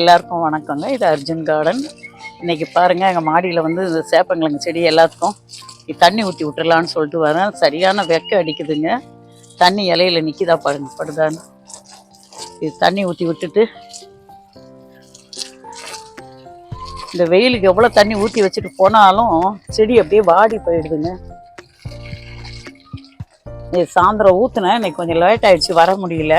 எல்லாருக்கும் வணக்கங்க. இது அர்ஜுன் கார்டன். இன்னைக்கு பாருங்க எங்கள் மாடியில் வந்து இந்த சேப்பங்கிழங்கு செடி எல்லாத்துக்கும் இது தண்ணி ஊற்றி விட்டுறலான்னு சொல்லிட்டு வரேன். சரியான வெக்க அடிக்குதுங்க. தண்ணி இலையில நிற்கிதா பாருங்க படுதான்னு. இது தண்ணி ஊற்றி விட்டுட்டு இந்த வெயிலுக்கு எவ்வளோ தண்ணி ஊற்றி வச்சுட்டு போனாலும் செடி அப்படியே வாடி போயிடுதுங்க. இது சாயந்தரம் ஊற்றுனேன் இன்னைக்கு கொஞ்சம் லேட் ஆயிடுச்சு வர முடியல.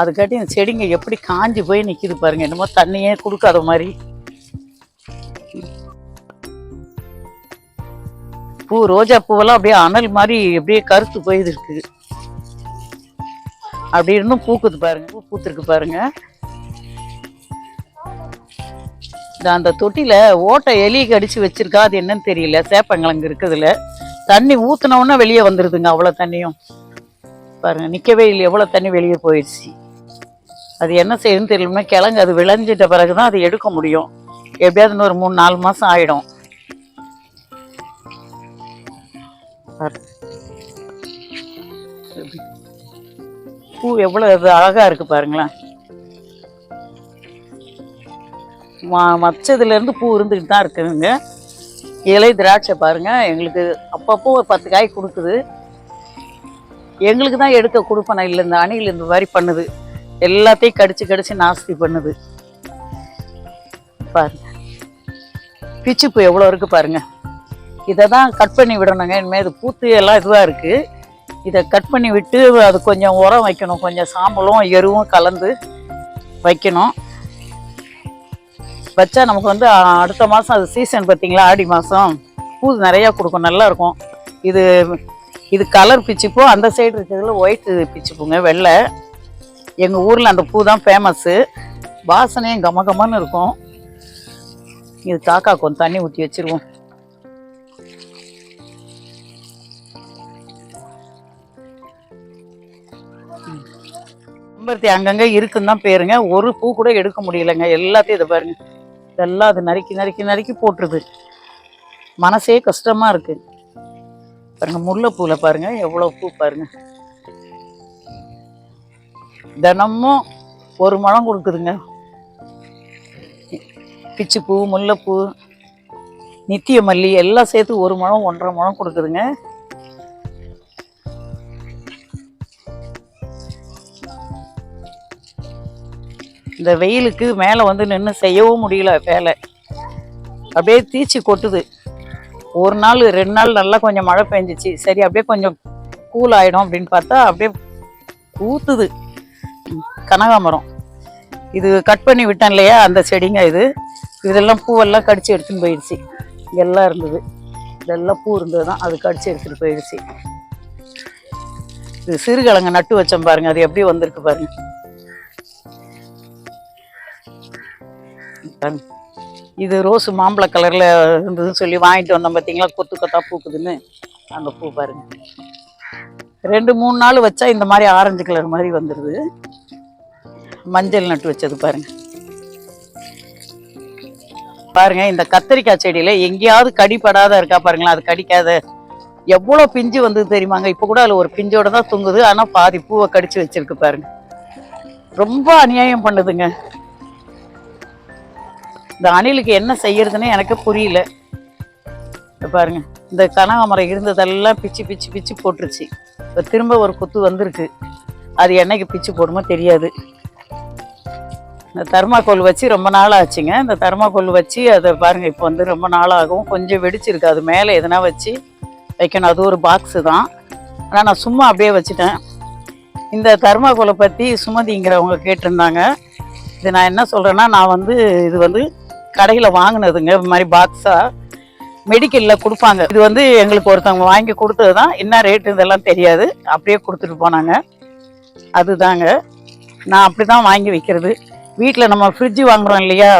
அதுக்காட்டி இந்த செடிங்க எப்படி காஞ்சி போய் நிற்கிது பாருங்க. என்னமோ தண்ணியே கொடுக்காத மாதிரி. பூ ரோஜா பூவெல்லாம் அப்படியே அனல் மாதிரி அப்படியே கருத்து போயிது இருக்குது அப்படி இருந்தும் பூக்குது பாருங்க. பூ பூத்துருக்கு பாருங்க. இந்த அந்த தொட்டியில் ஓட்டை எலி கடிச்சு வச்சிருக்கா அது என்னன்னு தெரியல. சேப்பங்கிழங்கு இருக்குதுல தண்ணி ஊத்துன வெளியே வந்துருதுங்க அவ்வளோ தண்ணியும். பாருங்க நிக்கவே இல்லை. எவ்வளோ தண்ணி வெளியே போயிடுச்சு. அது என்ன செய்யுதுன்னு தெரியலன்னா கிழங்கு அது விளைஞ்சிட்ட பிறகுதான் அது எடுக்க முடியும். எப்படியாவது இன்னொரு மூணு நாலு பாரு. எப்படி? பூ எவ்வளவு இது அழகா இருக்கு பாருங்களேன். ம- மச்சதுல இருந்து பூ இருந்துகிட்டு தான் இருக்குதுங்க. இலை திராட்சை பாருங்க எங்களுக்கு அப்பப்போ ஒரு பத்து காய் கொடுக்குது. எங்களுக்கு தான் எடுக்க கொடுப்பன இல்லை இந்த அணில் இந்த மாதிரி பண்ணுது. எல்லாத்தையும் கடிச்சு கடிச்சு நாஸ்தி பண்ணுது. பாருங்க. பிச்சுப்பு எவ்வளோ இருக்கு பாருங்க. இதை தான் கட் பண்ணி விடணுங்க. இனிமேல் இது பூத்து எல்லாம் இதுவாக இருக்கு. இதை கட் பண்ணி விட்டு அது கொஞ்சம் உரம் வைக்கணும். கொஞ்சம் சாம்பலும் எருவும் கலந்து வைக்கணும். வச்சா நமக்கு வந்து அடுத்த மாதம் அது சீசன் பார்த்தீங்களா? ஆடி மாதம் பூ நிறையா கொடுக்கும். நல்லா இருக்கும். இது இது கலர் பிச்சுப்போ அந்த சைடு இருக்கிறதுல ஒயிட் பிச்சுப்பூங்க வெள்ளை. எங்கள் ஊரில் அந்த பூ தான் ஃபேமஸ்ஸு வாசனையும் கமகமன்னு இருக்கும். இது காக்கா கொஞ்சம் தண்ணி ஊற்றி வச்சிருவோம். செம்பருத்தி அங்கங்கே இருக்குன்னு தான் பேருங்க. ஒரு பூ கூட எடுக்க முடியலைங்க. எல்லாத்தையும் இதை பாருங்க. இதெல்லாம் அது நறுக்கி நறுக்கி நறுக்கி போட்டுருது. மனசே கஷ்டமாக இருக்குது பாருங்க முல்லைப்பூவில் பாருங்கள் எவ்வளோ பூ பாருங்க. தினமும் ஒரு முழம் கொடுக்குதுங்க. பிச்சுப்பூ முல்லைப்பூ நித்திய மல்லி எல்லாம் சேர்த்து ஒரு முழம் ஒன்றரை முழம் கொடுக்குதுங்க. இந்த வெயிலுக்கு மேலே வந்து நின்று செய்யவும் முடியல வேலை. அப்படியே தீச்சி கொட்டுது. ஒரு நாள் ரெண்டு நாள் நல்லா கொஞ்சம் மழை பெஞ்சிச்சு. சரி அப்படியே கொஞ்சம் கூல் ஆகிடும் அப்படின்னு பார்த்தா அப்படியே ஊத்துது கனகாமரம். இது கட் பண்ணி விட்டேன் இல்லையா? அந்த செடிங்க இது. இதெல்லாம் பூவெல்லாம் கடிச்சு எடுத்துன்னு போயிடுச்சு. எல்லாம் இருந்தது. இதெல்லாம் பூ இருந்தது தான் அது கடிச்சு எடுத்துட்டு போயிடுச்சு. இது சிறுகிழங்க நட்டு வச்சோம் பாருங்க. அது எப்படி வந்திருக்கு பாருங்க. பாருங்க. இது ரோஸ் மாம்பழ கலர்ல இருந்ததுன்னு சொல்லி வாங்கிட்டு வந்தோம் பார்த்தீங்களா கொத்து கொத்தா பூக்குதுன்னு. அந்த பூ பாருங்க. ரெண்டு மூணு நாள் வச்சா இந்த மாதிரி ஆரஞ்சு கலர் மாதிரி வந்துடுது மஞ்சள் நட்டு வச்சது பாருங்க. பாருங்க இந்த கத்திரிக்காய் செடியில எங்கேயாவது கடிப்படாத இருக்கா பாருங்களேன் அது கடிக்காத. எவ்வளோ பிஞ்சு வந்தது தெரியுமாங்க? இப்போ கூட அதில் ஒரு பிஞ்சோட தான் தொங்குது ஆனால் பாதி பூவை கடிச்சு வச்சிருக்கு பாருங்க. ரொம்ப அநியாயம் பண்ணுதுங்க. இந்த அணிலுக்கு என்ன செய்யறதுன்னு எனக்கு புரியல. பாருங்க இந்த கனகாமரம் இருந்ததெல்லாம் பிச்சு பிச்சு பிச்சு போட்டுருச்சு. இப்போ திரும்ப ஒரு குத்து வந்திருக்கு. அது என்னைக்கு பிச்சு போடுமோ தெரியாது. இந்த தர்மாக்கோல் வச்சு ரொம்ப நாள் ஆச்சுங்க இந்த தர்மாக்கோல் வச்சு அதை பாருங்கள் இப்போ வந்து ரொம்ப நாளாகும் கொஞ்சம் வெடிச்சிருக்கு. அது மேலே எதனா வச்சு வைக்கணும். அது ஒரு பாக்ஸு தான். ஆனால் நான் சும்மா அப்படியே வச்சுட்டேன். இந்த தர்மாக்கோலை பற்றி சுமதிங்கிறவங்க கேட்டிருந்தாங்க. இது நான் என்ன சொல்கிறேன்னா நான் வந்து இது வந்து கடையில் வாங்கினதுங்க. இது மாதிரி பாக்ஸாக மெடிக்கலில் கொடுப்பாங்க. இது வந்து எங்களுக்கு ஒருத்தவங்க வாங்கி கொடுத்தது தான். என்ன ரேட்டு இதெல்லாம் தெரியாது. அப்படியே கொடுத்துட்டு போனாங்க. அதுதாங்க. நான் அப்படி தான் வாங்கி வைக்கிறது. வீட்டில் நம்ம ஃப்ரிட்ஜு வாங்குறோம் இல்லையா?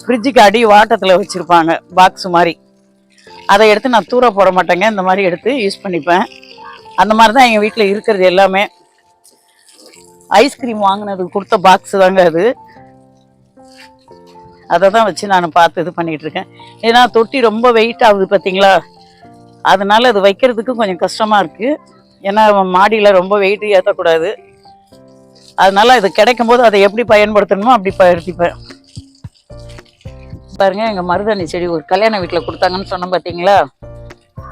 ஃப்ரிட்ஜுக்கு அடி வாட்டத்தில் வச்சுருப்பாங்க பாக்ஸ் மாதிரி. அதை எடுத்து நான் தூர போட மாட்டேங்க. இந்த மாதிரி எடுத்து யூஸ் பண்ணிப்பேன். அந்த மாதிரி தான் எங்கள் வீட்டில் இருக்கிறது எல்லாமே. ஐஸ்கிரீம் வாங்கினதுக்கு கொடுத்த பாக்ஸ் தாங்க அது. அதை தான் வச்சு நான் பார்த்து இது பண்ணிகிட்ருக்கேன் ஏன்னா தொட்டி ரொம்ப வெயிட் ஆகுது பார்த்தீங்களா அதனால அது வைக்கிறதுக்கு கொஞ்சம் கஷ்டமாக இருக்குது ஏன்னா மாடியில் ரொம்ப வெயிட் ஏற்றக்கூடாது அதனால இது கிடைக்கும் போது அதை எப்படி பயன்படுத்தணுமோ அப்படி பயன்படுத்திப்பேன். பாருங்க எங்கள் மருதாணி செடி ஒரு கல்யாண வீட்டில் கொடுத்தாங்கன்னு சொன்னோம் பார்த்தீங்களா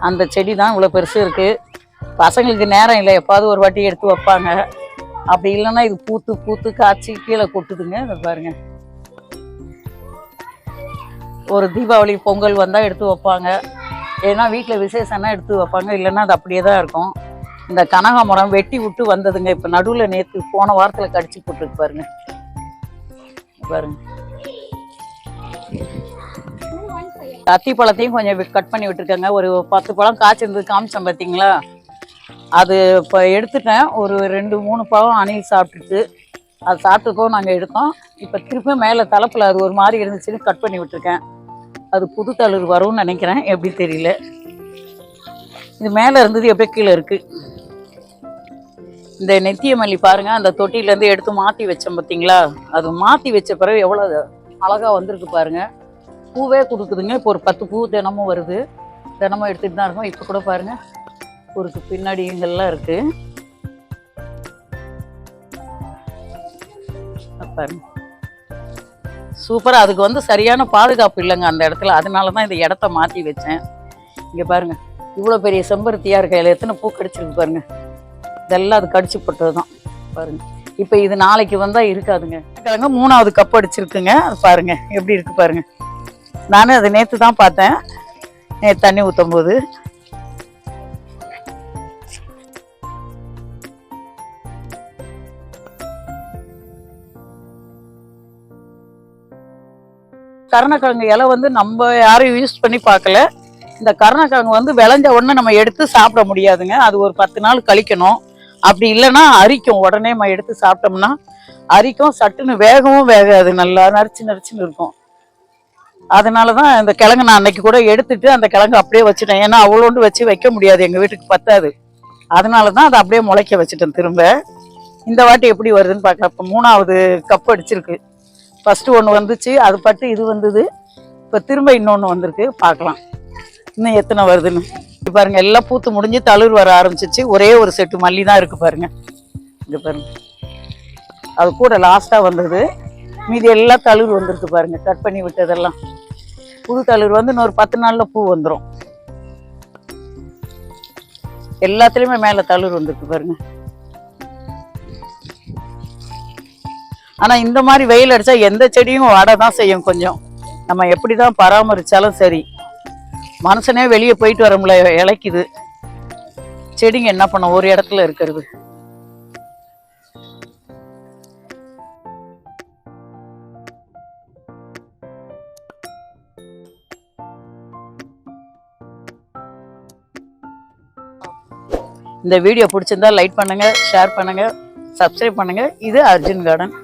அந்த செடி தான் இவ்வளோ பெருசு இருக்குது பசங்களுக்கு நேரம் இல்லை எப்பாவது ஒரு வாட்டி எடுத்து வைப்பாங்க. அப்படி இல்லைன்னா இது பூத்து பூத்து காய்ச்சி கீழே கொட்டுதுங்க. இதை பாருங்க. ஒரு தீபாவளி பொங்கல் வந்தால் எடுத்து வைப்பாங்க. ஏன்னா வீட்டில் விசேஷம்னா எடுத்து வைப்பாங்க. இல்லைன்னா அது அப்படியே தான் இருக்கும். இந்த கனகாமரம் வெட்டி விட்டு வந்ததுங்க. இப்போ நடுவில் நேற்று போன வாரத்தில் கடிச்சு போட்டுருக்கு பாருங்க. பாருங்க. அத்தி பழத்தையும் கொஞ்சம் கட் பண்ணி விட்டுருக்கேங்க. ஒரு பத்து பழம் காய்ச்சிருந்தது காமிச்சேன் பார்த்தீங்களா அது இப்போ எடுத்துட்டேன். ஒரு ரெண்டு மூணு பழம் அணில் சாப்பிட்டுட்டு அது சாப்பிட்டுக்கோ நாங்கள் எடுத்தோம். இப்போ திருப்பி மேலே தலைப்பில் அது ஒரு மாதிரி இருந்துச்சுன்னு கட் பண்ணி விட்டுருக்கேன். அது புது தளிர் வரும்னு நினைக்கிறேன். எப்படி தெரியல. இது மேலே இருந்தது எப்படியே கீழே இருக்குது இந்த நெத்திய மல்லி பாருங்க அந்த தொட்டியிலேருந்து எடுத்து மாற்றி வச்சோம் பார்த்தீங்களா அது மாற்றி வச்ச பிறகு எவ்வளோ அழகாக வந்திருக்கு பாருங்க. பூவே கொடுக்குதுங்க. இப்போ ஒரு பத்து பூ தினமும் வருது. தினமும் எடுத்துகிட்டு தான் இருக்கோம். இப்போ கூட பாருங்க. ஒரு பின்னாடி இங்கெல்லாம் இருக்கு. பாருங்க. சூப்பராக அதுக்கு வந்து சரியான பாதுகாப்பு இல்லைங்க அந்த இடத்துல. அதனால தான் இந்த இடத்த மாற்றி வச்சேன். இங்கே பாருங்க. இவ்வளோ பெரிய செம்பருத்தியாக இருக்க எத்தனை பூ கடிச்சிருக்கு பாருங்க. இதெல்லாம் அது கடிச்சு போட்டது தான் பாருங்க. இப்போ இது நாளைக்கு வந்தால் இருக்காதுங்க. கிழங்க மூணாவது கப் அடிச்சிருக்குங்க. அது பாருங்க எப்படி இருக்கு பாருங்க. நானும் அதை நேற்று தான் பார்த்தேன். நேற்று தண்ணி ஊற்றும் போது கருணக்கிழங்கு இலை வந்து நம்ம யாரும் யூஸ் பண்ணி பார்க்கல. இந்த கருணக்கிழங்கு வந்து விளைஞ்ச உடனே நம்ம எடுத்து சாப்பிட முடியாதுங்க. அது ஒரு பத்து நாள் கழிக்கணும். அப்படி இல்லைன்னா அரிக்கும். உடனே நம்ம எடுத்து சாப்பிட்டோம்னா அரிக்கும் சட்டுன்னு வேகவும் வேகாது. நல்லா நரிச்சு நரிச்சுன்னு இருக்கும். அதனால தான் இந்த கிழங்கு நான் அன்னைக்கு கூட எடுத்துட்டு அந்த கிழங்கு அப்படியே வச்சுட்டேன். ஏன்னா அவ்வளோண்டு வச்சு வைக்க முடியாது. எங்கள் வீட்டுக்கு பத்தாது. அதனால தான் அதை அப்படியே முளைக்க வச்சுட்டேன் திரும்ப. இந்த வாட்டி எப்படி வருதுன்னு பார்க்கலாம். இப்போ மூணாவது கப் அடிச்சிருக்கு. ஃபஸ்ட்டு ஒன்று வந்துச்சு அது பட்டு இது வந்தது. இப்போ திரும்ப இன்னொன்று வந்திருக்கு. பார்க்கலாம். இன்னும் எத்தனை வருதுன்னு. பாருங்க எல்லாம் பூத்து முடிஞ்சு தளிர் வர ஆரம்பிச்சிச்சு ஒரே ஒரு செட்டு மல்லி தான் இருக்கு பாருங்க. இங்க பாருங்க. அது கூட லாஸ்டா வந்தது. மீதி எல்லாம் தளிர் வந்திருக்கு பாருங்க கட் பண்ணி விட்டதெல்லாம். புது தளிர் வந்து இன்னொரு பத்து நாள்ல பூ வந்துடும் எல்லாத்துலேயுமே மேலே தளிர் வந்திருக்கு பாருங்க. ஆனா இந்த மாதிரி வெயில் அடிச்சா எந்த செடியும் வடை தான் செய்யும் கொஞ்சம். நம்ம எப்படி தான் பராமரிச்சாலும் சரி. மனுஷனே வெளியே போயிட்டு வர முடியல இழைக்குது. செடிங்க என்ன பண்ணும் ஒரு இடத்துல இருக்கிறது. இந்த வீடியோ பிடிச்சிருந்தா லைக் பண்ணுங்க ஷேர் பண்ணுங்க சப்ஸ்கிரைப் பண்ணுங்க. இது அர்ஜுன் கார்டன்